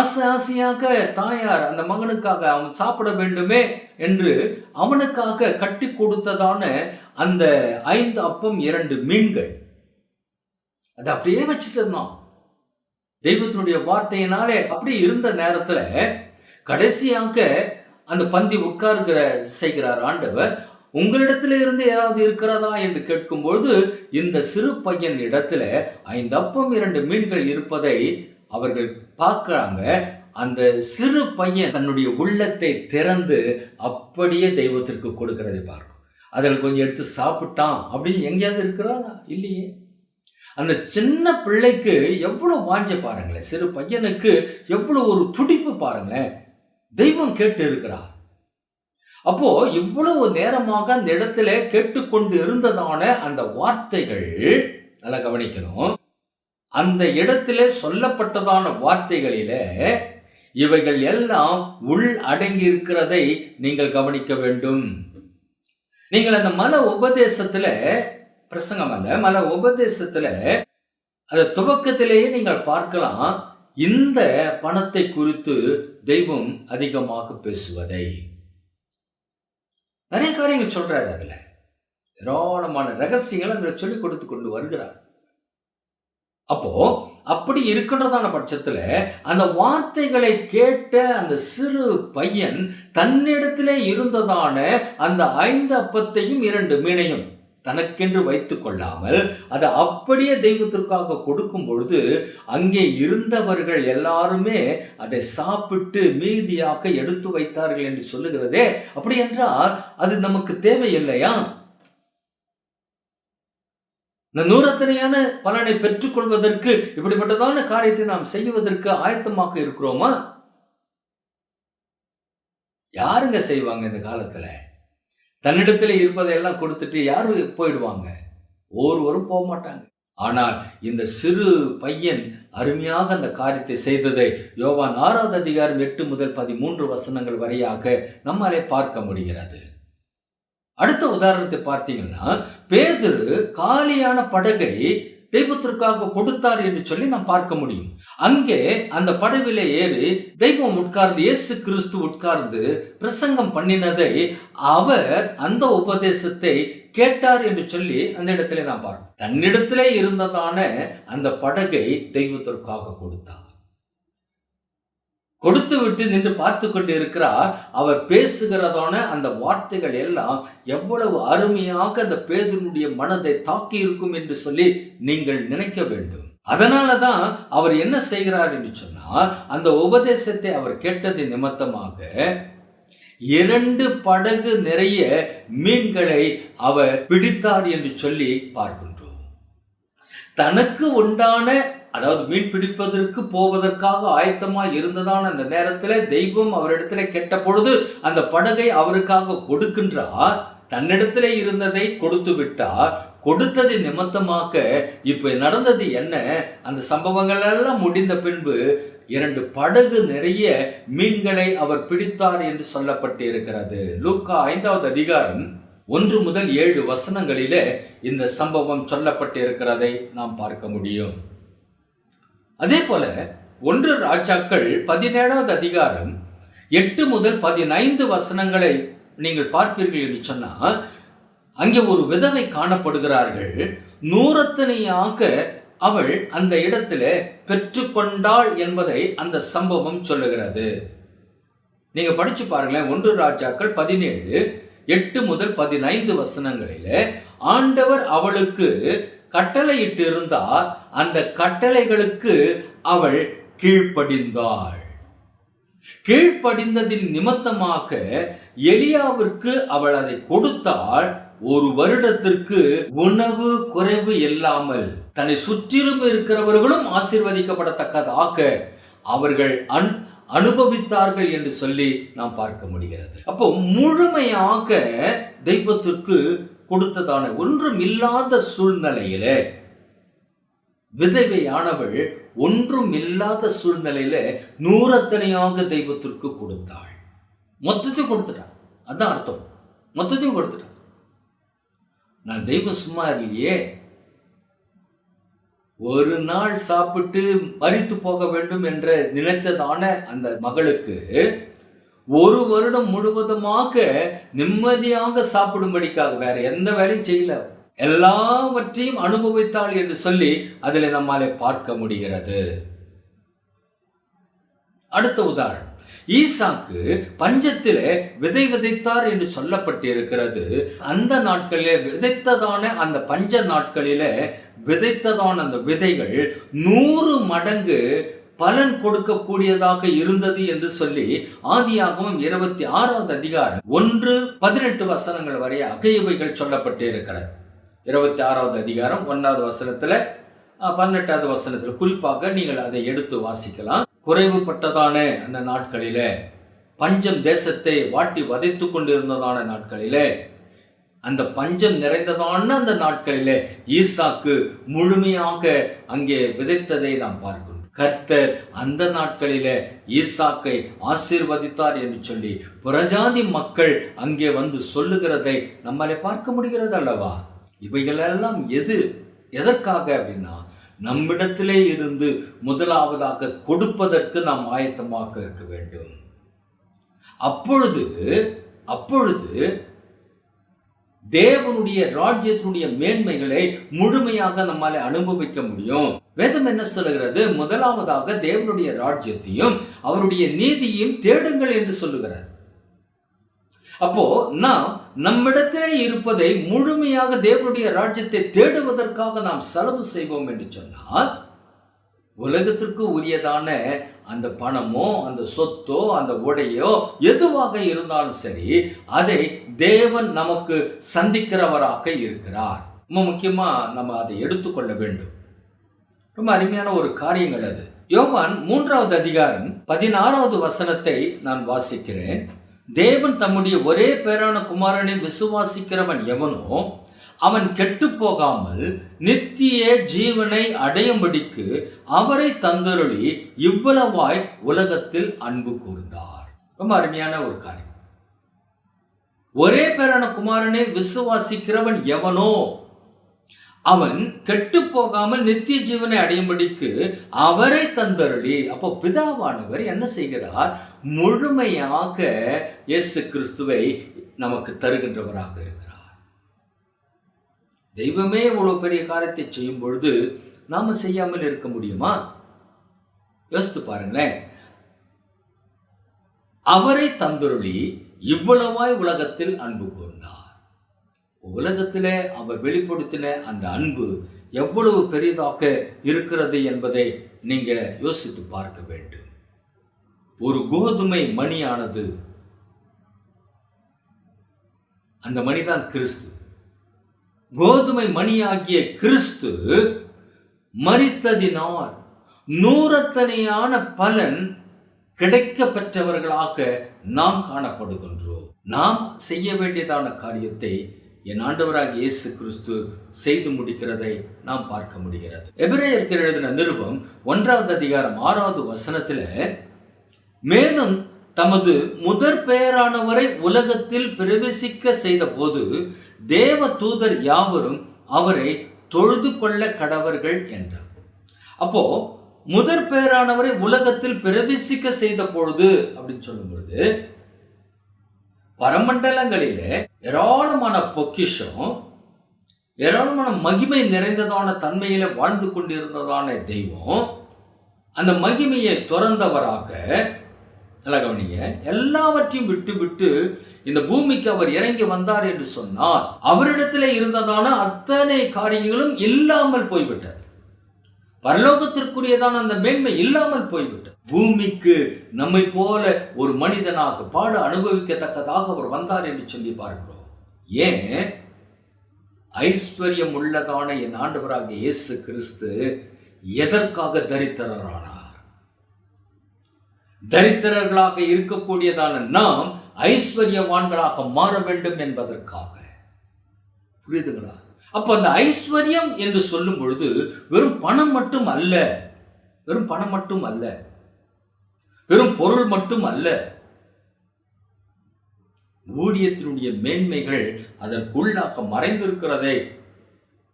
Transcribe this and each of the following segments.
ஆசை ஆசையாக தாயார் அந்த மகனுக்காக அவன் சாப்பிட வேண்டுமே என்று அவனுக்காக கட்டி கொடுத்ததான அந்த ஐந்து அப்பம் இரண்டு மீன்கள். அதை அப்படியே வச்சுட்டு இருந்தான் தெய்வத்தினுடைய வார்த்தையினாலே அப்படி இருந்த நேரத்தில் கடைசியாக அந்த பந்தி உட்கார்கிற செய்கிறார் ஆண்டவர் உங்களிடத்துல இருந்து ஏதாவது இருக்கிறதா? என்று கேட்கும்பொழுது இந்த சிறு பையன் இடத்துல ஐந்து அப்பம் இரண்டு மீன்கள் இருப்பதை அவர்கள் பார்க்குறாங்க அந்த சிறு பையன் தன்னுடைய உள்ளத்தை திறந்து அப்படியே தெய்வத்திற்கு கொடுக்கிறதை பார்க்கும். அதில் கொஞ்சம் எடுத்து சாப்பிட்டான் அப்படின்னு எங்கேயாவது இருக்கிறானா? இல்லையே. அந்த சின்ன பிள்ளைக்கு எவ்வளோ வாஞ்ச பாருங்களேன். சிறு பையனுக்கு எவ்வளோ ஒரு துடிப்பு பாருங்களேன். தெய்வம் கேட்டு இருக்கிறார் அப்போ இவ்வளவு நேரமாக அந்த இடத்துல கேட்டுக்கொண்டு இருந்ததான அந்த வார்த்தைகள் நல்லா கவனிக்கணும். அந்த இடத்திலே சொல்லப்பட்டதான வார்த்தைகளில இவைகள் எல்லாம் உள் அடங்கி இருக்கிறதை நீங்கள் கவனிக்க வேண்டும். நீங்கள் அந்த மன உபதேசத்துல பிரசங்கம் அல்ல மன உபதேசத்துல அந்த துவக்கத்திலேயே நீங்கள் பார்க்கலாம். இந்த பணத்தை குறித்து தெய்வம் அதிகமாக பேசுவதை. நிறைய காரியங்கள் சொல்றாரு அதுல. ஏராளமான ரகசியங்களை அதில் சொல்லி கொடுத்து கொண்டு வருகிறார். அப்போ அப்படி இருக்கின்றதான பட்சத்தில் அந்த வார்த்தைகளை கேட்ட அந்த சிறு பையன் தன்னிடத்திலே இருந்ததான அந்த ஐந்து அப்பத்தையும் இரண்டு மீனையும் தனக்கென்று வைத்து கொள்ளாமல் அதை அப்படியே தெய்வத்திற்காக கொடுக்கும் பொழுது அங்கே இருந்தவர்கள் எல்லாருமே அதை சாப்பிட்டு மீதியாக எடுத்து வைத்தார்கள் என்று சொல்லுகிறதே. அப்படி என்றால் அது நமக்கு தேவையில்லையா? இந்த நூறத்தனையான பலனை பெற்றுக்கொள்வதற்கு இப்படிப்பட்டதான காரியத்தை நாம் செய்வதற்கு ஆயத்தமாக இருக்கிறோமா? யாருங்க செய்வாங்க இந்த காலத்துல? தன்னிடத்தில் இருப்பதையெல்லாம் கொடுத்துட்டு யாரு போயிடுவாங்க? ஒருவரும் போக மாட்டாங்க. ஆனால் இந்த சிறு பையன் அருமையாக அந்த காரியத்தை செய்ததை யோவான் ஆறாவது அதிகாரம் எட்டு முதல் பதிமூன்று வசனங்கள் வரையாக நம்மாலே பார்க்க முடிகிறது. அடுத்த உதாரணத்தை பார்த்தீங்கன்னா பேதுரு காலியான படகை தெய்வத்திற்காக கொடுத்தார் என்று சொல்லி நாம் பார்க்க முடியும். அங்கே அந்த படவில ஏறி தெய்வம் உட்கார்ந்து இயேசு கிறிஸ்து உட்கார்ந்து பிரசங்கம் பண்ணினதை அவர் அந்த உபதேசத்தை கேட்டார் என்று சொல்லி அந்த இடத்திலே நாம் பார்க்கணும் தன்னிடத்திலே இருந்ததான அந்த படகை தெய்வத்திற்காக கொடுத்தார். கொடுத்து விட்டு நின்று பார்த்து கொண்டு இருக்கிறார் அவர் பேசுகிறதான அந்த வார்த்தைகள் எல்லாம் எவ்வளவு அருமையாக அந்த பேதனுடைய மனதை தாக்கி இருக்கும் என்று சொல்லி நீங்கள் நினைக்க வேண்டும். அதனால தான் அவர் என்ன செய்கிறார் என்று சொன்னால் அந்த உபதேசத்தை அவர் கேட்டது நிமித்தமாக இரண்டு படகு நிறைய மீன்களை அவர் பிடித்தார் என்று சொல்லி பார்க்கின்றோம். தனக்கு உண்டான அதாவது மீன் பிடிப்பதற்கு போவதற்காக ஆயத்தமாக இருந்ததான அந்த நேரத்தில் தெய்வம் அவரிடத்துல கெட்ட பொழுது அந்த படகை அவருக்காக கொடுக்கின்றார். தன்னிடத்துல இருந்ததை கொடுத்து விட்டார். கொடுத்ததை நிமித்தமாக்க இப்போ நடந்தது என்ன? அந்த சம்பவங்கள் எல்லாம் முடிந்த பின்பு இரண்டு படகு நிறைய மீன்களை அவர் பிடித்தார் என்று சொல்லப்பட்டு இருக்கிறது லூக்கா ஐந்தாவது அதிகாரம் ஒன்று முதல் ஏழு வசனங்களிலே இந்த சம்பவம் சொல்லப்பட்டு இருக்கிறதை நாம் பார்க்க முடியும். அதே போல ஒன்று ராஜாக்கள் பதினேழாவது அதிகாரம் எட்டு முதல் பதினைந்து வசனங்களை நீங்கள் பார்ப்பீர்கள் என்று சொன்னால் அங்கே ஒரு விதவை காணப்படுகிறார்கள். நூறத்தனையாக அவள் அந்த இடத்துல பெற்றுக்கொண்டாள் என்பதை அந்த சம்பவம் சொல்லுகிறது. நீங்கள் படித்து பாருங்களேன் ஒன்று ராஜாக்கள் பதினேழு எட்டு முதல் பதினைந்து வசனங்களில் ஆண்டவர் அவளுக்கு கட்டளையிட்டிருந்தார் அந்த கட்டளைகளுக்கு அவள் கீழ்ப்படிந்தாள். கீழ்ப்படிந்ததின் நிமித்தமாக எலியாவிற்கு அவள் அதை கொடுத்தால் ஒரு வருடத்திற்கு உணவு குறைவு இல்லாமல் தன்னை சுற்றிலும் இருக்கிறவர்களும் ஆசீர்வதிக்கப்படத்தக்கதாக அவர்கள் அன் அனுபவித்தார்கள் என்று சொல்லி நாம் பார்க்க முடிகிறது. அப்போ முழுமையாக தெய்வத்திற்கு கொடுத்ததான ஒன்றும் இல்லாத சூழ்நிலையில விதவையானவள் ஒன்றும் இல்லாத சூழ்நிலையில நூறத்தனையாக தெய்வத்திற்கு கொடுத்தாள். மொத்தத்தையும் கொடுத்துட்டான் அதான் அர்த்தம். மொத்தத்தையும் கொடுத்துட்டான் நான் தெய்வம் சும்மா இல்லையே. ஒரு நாள் சாப்பிட்டு மறித்து போக வேண்டும் என்று நினைத்ததான அந்த மகளுக்கு ஒரு வருடம் முழுவதுமாக நிம்மதியாக சாப்பிடும்படிக்காக வேற எந்த வேலையும் செய்யல. எல்லாவற்றையும் அனுபவித்தாள் என்று சொல்லி அதில் நம்மாலே பார்க்க முடிகிறது. அடுத்த உதாரணம். ஈசாக்கு பஞ்சத்திலே விதை விதைத்தார் என்று சொல்லப்பட்டிருக்கிறது. அந்த நாட்களிலே விதைத்ததான அந்த பஞ்ச நாட்களிலே விதைத்ததான அந்த விதைகள் நூறு மடங்கு பலன் கொடுக்கக்கூடியதாக இருந்தது என்று சொல்லி ஆதியாகவும் இருபத்தி ஆறாவது அதிகாரம் ஒன்று பதினெட்டு வசனங்கள் வரை அகையவைகள் சொல்லப்பட்டு இருக்கிறது. இருபத்தி ஆறாவது அதிகாரம் ஒன்றாவது வசனத்துல பதினெட்டாவது வசனத்தில் குறிப்பாக நீங்கள் அதை எடுத்து வாசிக்கலாம். குறைவுபட்டதான அந்த நாட்களிலே பஞ்சம் தேசத்தை வாட்டி வதைத்து கொண்டிருந்ததான நாட்களிலே அந்த பஞ்சம் நிறைந்ததான அந்த நாட்களிலே ஈசாக்கு முழுமையாக அங்கே விதைத்ததை நாம் பார்க்கிறோம். கர்த்தர் அந்த நாட்களில் ஈசாக்கை ஆசீர்வதித்தார் என்று சொல்லி புறஜாதி மக்கள் அங்கே வந்து சொல்லுகிறதை நம்மளை பார்க்க முடிகிறது அல்லவா? இவைகளெல்லாம் எது? எதற்காக அப்படின்னா நம்மிடத்திலே இருந்து முதலாவதாக கொடுப்பதற்கு நாம் ஆயத்தமாக இருக்க வேண்டும். அப்பொழுது அப்பொழுது தேவனுடைய ராஜ்யத்தினுடைய மேன்மைகளை முழுமையாக நம்மால அனுபவிக்க முடியும். வேதம் என்ன சொல்லுகிறது? முதலாவதாக தேவனுடைய ராஜ்யத்தையும் அவருடைய நீதியையும் தேடுங்கள் என்று சொல்லுகிறார். அப்போ நாம் நம்மிடத்திலே இருப்பதை முழுமையாக தேவனுடைய ராஜ்யத்தை தேடுவதற்காக நாம் செலவு செய்வோம் என்று சொன்னால் உலகத்திற்கு உரியதான அந்த பணமோ அந்த சொத்தோ அந்த உடையோ எதுவாக இருந்தாலும் சரி அதை தேவன் நமக்கு சந்திக்கிறவராக இருக்கிறார். ரொம்ப முக்கியமாக நம்ம அதை எடுத்துக்கொள்ள வேண்டும். ரொம்ப அருமையான ஒரு காரியங்கள் அது. யோவான் மூன்றாவது அதிகாரம் பதினாறாவது வசனத்தை நான் வாசிக்கிறேன். தேவன் தம்முடைய ஒரே பேரான குமாரனை விசுவாசிக்கிறவன் எவனோ அவன் கெட்டு போகாமல் நித்திய ஜீவனை அடையும்படிக்கு அவரை தந்தருளி இவ்வளவாய் உலகத்தில் அன்பு கூர்ந்தார். ரொம்ப அருமையான ஒரு காரியம். ஒரே பேரான குமாரனை விசுவாசிக்கிறவன் எவனோ? அவன் கெட்டு போகாமல் நித்திய ஜீவனை அடையும்படிக்கு அவரை தந்தருளி. அப்போ பிதாவானவர் என்ன செய்கிறார்? முழுமையாக இயேசு கிறிஸ்துவை நமக்கு தருகின்றவராக இருக்கிறார். தெய்வமே இவ்வளவு பெரிய காரியத்தை செய்யும் பொழுது நாம செய்யாமல் இருக்க முடியுமா? யோசித்து பாருங்களேன். அவரை தந்துருளி இவ்வளவாய் உலகத்தில் அன்பு கூர்ந்தார் உலகத்திலே அவர் வெளிப்படுத்தின அந்த அன்பு எவ்வளவு பெரிதாக இருக்கிறது என்பதை நீங்க யோசித்து பார்க்க வேண்டும். ஒரு கோதுமை மணியானது அந்த மணிதான் கிறிஸ்து. கோதுமை மணியாகிய கிறிஸ்து மறித்ததினால் நூறத்தனையான பலன் கிடைக்க பெற்றவர்களாக நாம் காணப்படுகின்றோம். நாம் செய்ய வேண்டியதான காரியத்தை என் ஆண்டவராக இயேசு கிறிஸ்து செய்து முடிக்கிறதை நாம் பார்க்க முடிகிறது. எபிரேயருக்கு எழுதின நிருபம் ஒன்றாவது அதிகாரம் ஆறாவது வசனத்தில் மேலும் தமது முதற் பெயரானவரை உலகத்தில் பிரவேசிக்க செய்த போது தேவ தூதர் யாவரும் அவரை தொழுது கொள்ள கடவர்கள் என்றார். அப்போ முதற் பெயரானவரை உலகத்தில் பிரவேசிக்க செய்த பொழுது அப்படின்னு சொல்லும் பொழுது பரமண்டலங்களிலே ஏராளமான பொக்கிஷம் ஏராளமான மகிமை நிறைந்ததான தன்மையில வாழ்ந்து கொண்டிருந்ததான தெய்வம் அந்த மகிமையை துறந்தவராக நல்லா கவனிங்க. எல்லாவற்றையும் விட்டு விட்டு இந்த பூமிக்கு அவர் இறங்கி வந்தார் என்று சொன்னால் அவரிடத்தில் இருந்ததான அத்தனை காரியங்களும் இல்லாமல் போய்விட்டது. பரலோகத்திற்குரியதான அந்த மேன்மை இல்லாமல் போய்விட்டது. பூமிக்கு நம்மை போல ஒரு மனிதனாக பாடு அனுபவிக்கத்தக்கதாக அவர் வந்தார் என்று சொல்லி பார்க்கிறோம். ஏன்? ஐஸ்வர்யம் உள்ளதான என் ஆண்டவராக இயேசு கிறிஸ்து எதற்காக தரித்திரரானார்? தரித்திரர்களாக இருக்கக்கூடியதான நாம் ஐஸ்வர்யவான்களாக மாற வேண்டும் என்பதற்காக. புரியுதுங்களா? அப்போ அந்த ஐஸ்வர்யம் என்று சொல்லும் பொழுது வெறும் பணம் மட்டும் அல்ல. வெறும் பணம் மட்டும் அல்ல. வெறும் பொருள் மட்டும் அல்ல. ஊழியத்தினுடைய மேன்மைகள் அதற்குள்ளாக மறைந்திருக்கிறதை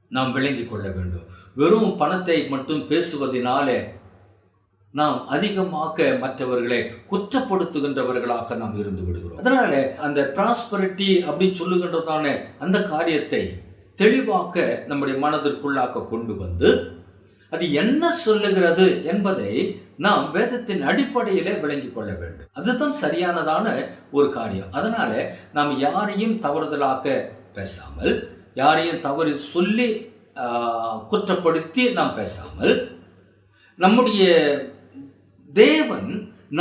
நாம் விளங்கிக் கொள்ள வேண்டும். வெறும் பணத்தை மட்டும் பேசுவதினாலே நாம் அதிகமாக மற்றவர்களை குற்றப்படுத்துகின்றவர்களாக நாம் இருந்து விடுகிறோம். அதனால அந்த ப்ராஸ்பரிட்டி அப்படின்னு சொல்லுகின்றதான அந்த காரியத்தை தெளிவாக்க நம்முடைய மனதிற்குள்ளாக கொண்டு வந்து அது என்ன சொல்லுகிறது என்பதை நாம் வேதத்தின் அடிப்படையிலே விளங்கிக் கொள்ள வேண்டும். அதுதான் சரியானதான ஒரு காரியம். அதனால நாம் யாரையும் தவறுதலாக பேசாமல் யாரையும் தவறு சொல்லி குற்றப்படுத்தி நாம் பேசாமல் நம்முடைய தேவன்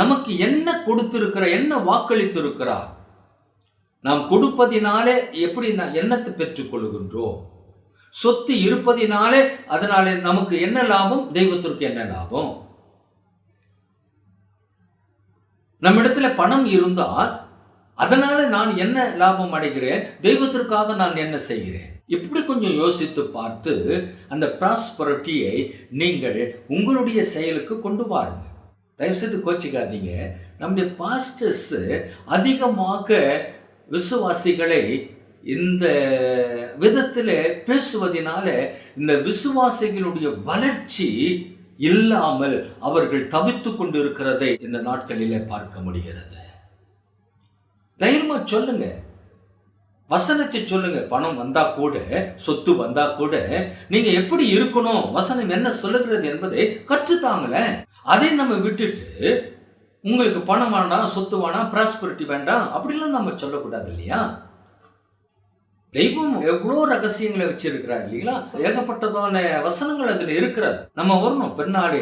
நமக்கு என்ன கொடுத்திருக்கிறார் என்ன வாக்களித்திருக்கிறார்? நாம் கொடுப்பதினாலே எப்படி நான் எண்ணத்தை பெற்றுக்கொள்கின்றோம்? சொத்து இருப்பதினாலே அதனாலே நமக்கு என்ன லாபம்? தெய்வத்திற்கு என்ன லாபம்? நம்மிடத்துல பணம் இருந்தால் அதனால நான் என்ன லாபம் அடைகிறேன்? தெய்வத்திற்காக நான் என்ன செய்கிறேன்? இப்படி கொஞ்சம் யோசித்து பார்த்து அந்த ப்ராஸ்பரிட்டியை நீங்கள் உங்களுடைய செயலுக்கு கொண்டு வாருங்க தயவுசெய்து கோச்சிக்காதீங்க. நம்முடைய பாஸ்டர்ஸு அதிகமாக விசுவாசிகளை இந்த விதத்தில் பேசுவதனால இந்த விசுவாசிகளுடைய வளர்ச்சி இல்லாமல் அவர்கள் தவித்து கொண்டிருக்கிறதை இந்த நாட்களிலே பார்க்க முடிகிறது. தைரியமாக சொல்லுங்க. வசனத்தை சொல்லுங்க. பணம் வந்தா கூட சொத்து வந்தா கூட நீங்க எப்படி இருக்கணும்? வசனம் என்ன சொல்லுகிறது என்பதை கற்றுத்தாங்களேன் அதை நம்ம விட்டுட்டு உங்களுக்கு பணம் வேண்டாம் சொத்து வேணாம் ப்ராஸ்பரிட்டி வேண்டாம் அப்படிலாம் நம்ம சொல்லக்கூடாது இல்லையா? தெய்வம் எவ்வளோ ரகசியங்களை வச்சிருக்கிறார் இல்லைங்களா? ஏகப்பட்டதான வசனங்கள் அதில் இருக்கிறது. நம்ம வரணும். பின்னாடி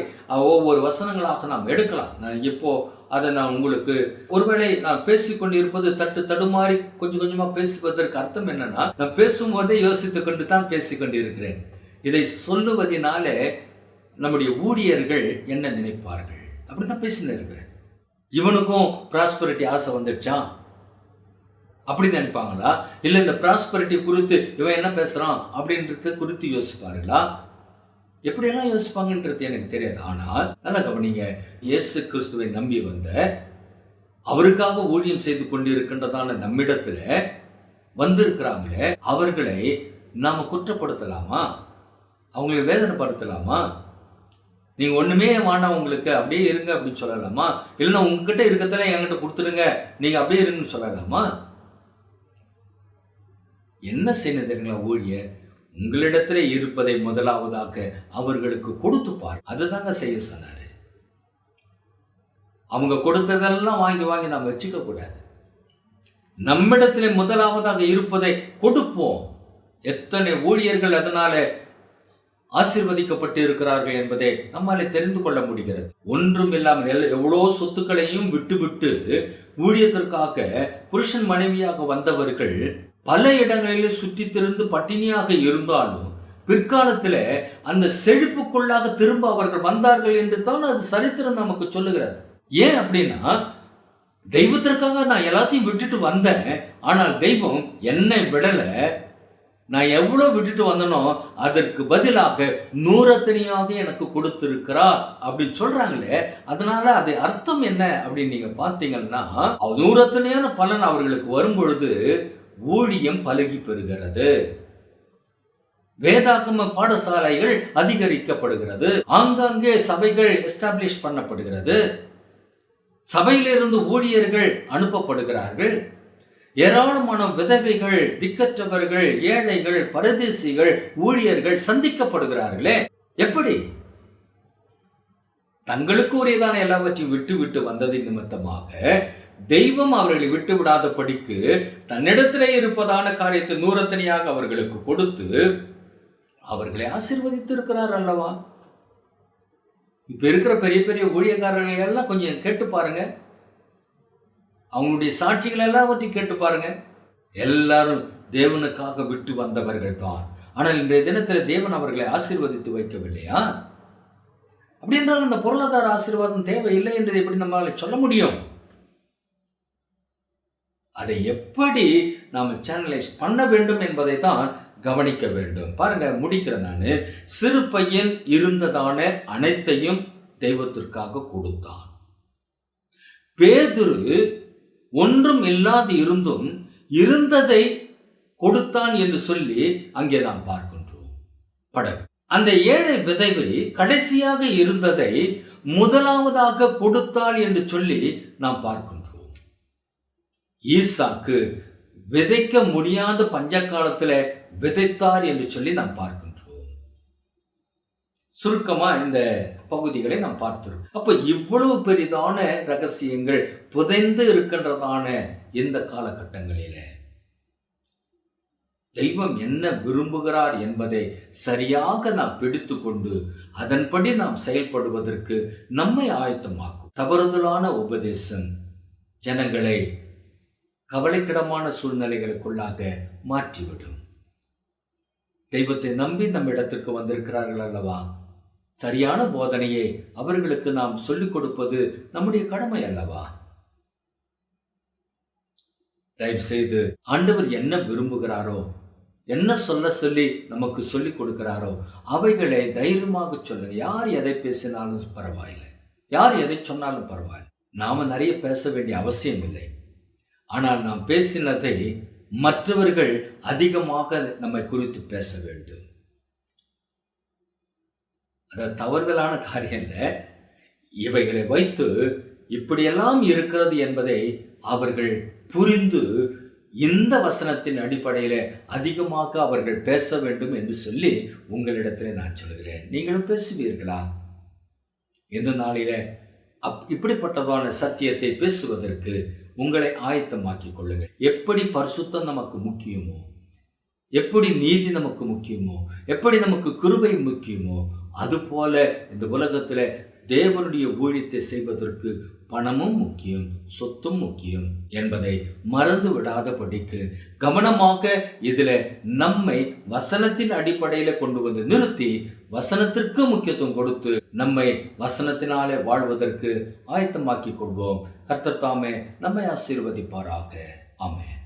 ஒவ்வொரு வசனங்களாக நாம் எடுக்கலாம். நான் இப்போ அதை நான் உங்களுக்கு ஒருவேளை நான் பேசிக்கொண்டு இருப்பது தட்டு தடுமாறி கொஞ்சம் கொஞ்சமாக பேசுவதற்கு அர்த்தம் என்னன்னா நான் பேசும்போதே யோசித்து கொண்டு தான் பேசிக்கொண்டு இருக்கிறேன் இதை சொல்லுவதினாலே நம்முடைய ஊழியர்கள் என்ன நினைப்பார்கள்? அப்படி தான் பேசின்னு இருக்கிறேன். இவனுக்கும் ப்ராஸ்பரிட்டி ஆசை வந்துடுச்சான் அப்படி நினைப்பாங்களா? இல்லை இந்த ப்ராஸ்பரிட்டி குறித்து இவன் என்ன பேசுகிறான் அப்படின்றத குறித்து யோசிப்பார்களா? எப்படியெல்லாம் யோசிப்பாங்கன்றது எனக்கு தெரியாது. ஆனால் நல்லா கவனிங்க இயேசு கிறிஸ்துவை நம்பி வந்த அவருக்காக ஊழியம் செய்து கொண்டிருக்கின்றதான நம்மிடத்தில் வந்திருக்கிறாங்களே அவர்களை நாம் குற்றப்படுத்தலாமா? அவங்களை வேதனைப்படுத்தலாமா? நீங்கள் ஒன்றுமே வேண்டாம் உங்களுக்கு அப்படியே இருங்க அப்படின்னு சொல்லலாமா? இல்லைன்னா உங்ககிட்ட இருக்கத்தெல்லாம் என்கிட்ட கொடுத்துருங்க நீங்கள் அப்படியே இருங்கன்னு சொல்லலாமா? என்ன செய்யணும் தெரியுங்களா ஊழியர்? உங்களிடத்துல இருப்பதை முதலாவதாக அவர்களுக்கு கொடுத்துப்பார் அதுதாங்க செய்ய சொன்னார். அவங்க கொடுத்ததெல்லாம் வாங்கி வாங்கி நாம் வச்சுக்க கூடாது. நம்மிடத்திலே முதலாவதாக இருப்பதை கொடுப்போம். எத்தனை ஊழியர்கள் அதனால ஆசிர்வதிக்கப்பட்டு இருக்கிறார்கள் என்பதை நம்மாலே தெரிந்து கொள்ள முடிகிறது. ஒன்றும் இல்லாமல் எவ்வளோ சொத்துக்களையும் விட்டுவிட்டு ஊழியத்திற்காக புருஷன் மனைவியாக வந்தவர்கள் பல இடங்களிலே சுற்றித் திருந்து பட்டினியாக இருந்தாலும் பிற்காலத்தில் அந்த செழிப்புக்குள்ளாக திரும்ப அவர்கள் வந்தார்கள் என்று தான் அது சரித்திரம் நமக்கு சொல்லுகிறது. ஏன் அப்படின்னா தெய்வத்திற்காக நான் எல்லாத்தையும் விட்டுட்டு வந்தேன் ஆனால் தெய்வம் என்னை விடலை நான் எவ்வளோ விட்டுட்டு வந்தனோ அதற்கு பதிலாக நூறத்தனியாக எனக்கு கொடுத்திருக்கிறார் அப்படின்னு சொல்றாங்களே அதனால அது அர்த்தம் என்ன அப்படின்னு நீங்க பார்த்தீங்கன்னா அவ் நூறத்தனையான பலன் அவர்களுக்கு வரும்பொழுது ஊழியம் பழகி பெறுகிறது. வேதாகம பாடசாலைகள் அதிகரிக்கப்படுகிறது. ஆங்காங்கே சபைகள் எஸ்டாப்ளிஷ் பண்ணப்படுகிறது. சபையிலிருந்து ஊழியர்கள் அனுப்பப்படுகிறார்கள். ஏராளமான விதவைகள் திக்கற்றவர்கள் ஏழைகள் பரதேசிகள் ஊழியர்கள் சந்திக்கப்படுகிறார்களே. எப்படி? தங்களுக்கு உரியதான எல்லாவற்றையும் விட்டு விட்டு வந்ததின் நிமித்தமாக தெய்வம் அவர்களை விட்டு விடாதபடிக்கு தன்னிடத்திலே இருப்பதான காரியத்தை நூறத்தனியாக அவர்களுக்கு கொடுத்து அவர்களை ஆசீர்வதித்து இருக்கிறார் அல்லவா? இப்ப இருக்கிற பெரிய பெரிய ஊழியக்காரர்கள் எல்லாம் கொஞ்சம் கேட்டு பாருங்க. அவங்களுடைய சாட்சிகள் எல்லாவற்றையும் கேட்டு பாருங்க. எல்லாரும் தேவனுக்காக விட்டு வந்தவர்கள் தான். ஆனால் இன்றைய தினத்தில் தேவன் அவர்களை ஆசீர்வதித்து வைக்கவில்லையா? அப்படி என்றால் அந்த பொருளாதார ஆசீர்வாதம் தேவையில்லை என்று எப்படி நம்மளால் சொல்ல முடியும்? அதை எப்படி நாம் சேனலைஸ் பண்ண வேண்டும் என்பதை தான் கவனிக்க வேண்டும். பாருங்க முடிக்கிறேன் நான். சிறு பையன் இருந்ததான அனைத்தையும் தெய்வத்திற்காக கொடுத்தான். பேதுரு ஒன்றும் இல்லாது இருந்தும் இருந்ததை கொடுத்தான் என்று சொல்லி அங்கே நாம் பார்க்கின்றோம். படகு. அந்த ஏழை விதைவை கடைசியாக இருந்ததை முதலாவதாக கொடுத்தாள் என்று சொல்லி நாம் பார்க்கின்றோம். ஈசாக்கு விதைக்க முடியாத பஞ்ச காலத்தில் விதைத்தார் என்று சொல்லி நாம் பார்க்கிறோம். சுருக்கமாக இந்த பகுதிகளை நாம் பார்த்துருவோம் அப்போ இவ்வளவு பெரிதான ரகசியங்கள் புதைந்து இருக்கின்றதான இந்த காலகட்டங்களில தெய்வம் என்ன விரும்புகிறார் என்பதை சரியாக நாம் பிடித்து கொண்டு அதன்படி நாம் செயல்படுவதற்கு நம்மை ஆயத்தமாக்கும். தவறுதலான உபதேசம் ஜனங்களை கவலைக்கிடமான சூழ்நிலைகளுக்குள்ளாக மாற்றிவிடும். தெய்வத்தை நம்பி நம்ம இடத்திற்கு வந்திருக்கிறார்கள் அல்லவா? சரியான போதனையை அவர்களுக்கு நாம் சொல்லிக் கொடுப்பது நம்முடைய கடமை அல்லவா? தயவு செய்து ஆண்டவர் என்ன விரும்புகிறாரோ என்ன சொல்ல சொல்லி நமக்கு சொல்லிக் கொடுக்கிறாரோ அவைகளை தைரியமாக சொல்லுங்க. யார் எதை பேசினாலும் பரவாயில்லை. யார் எதை சொன்னாலும் பரவாயில்லை. நாம நிறைய பேச வேண்டிய அவசியம் இல்லை. ஆனால் நாம் பேசினதை மற்றவர்கள் அதிகமாக நம்மை குறித்து பேச வேண்டும். அது தவறுதலான காரியம் இல்லை இவைகளை வைத்து இப்படியெல்லாம் இருக்கிறது என்பதை அவர்கள் புரிந்து இந்த வசனத்தின் அடிப்படையில் அதிகமாக அவர்கள் பேச வேண்டும் என்று சொல்லி உங்களிடத்தில் நான் சொல்கிறேன் நீங்களும் பேசுவீர்களா? இந்த நாளில் அப் இப்படிப்பட்டதான சத்தியத்தை பேசுவதற்கு உங்களை ஆயத்தமாக்கி கொள்ளுங்கள். எப்படி பரிசுத்தம் நமக்கு முக்கியமோ எப்படி நீதி நமக்கு முக்கியமோ எப்படி நமக்கு கிருபை முக்கியமோ அதுபோல இந்த உலகத்தில் தேவனுடைய ஊழியத்தை செய்வதற்கு பணமும் முக்கியம் சொத்தும் முக்கியம் என்பதை மறந்து விடாதபடிக்கு கவனமாக இதில் நம்மை வசனத்தின் அடிப்படையில் கொண்டு வந்து நிறுத்தி வசனத்திற்கு முக்கியத்துவம் கொடுத்து நம்மை வசனத்தினாலே வாழ்வதற்கு ஆயத்தமாக்கி கொள்வோம். கர்த்தர் தாமே நம்மை ஆசீர்வதிப்பாராக. ஆமேன்.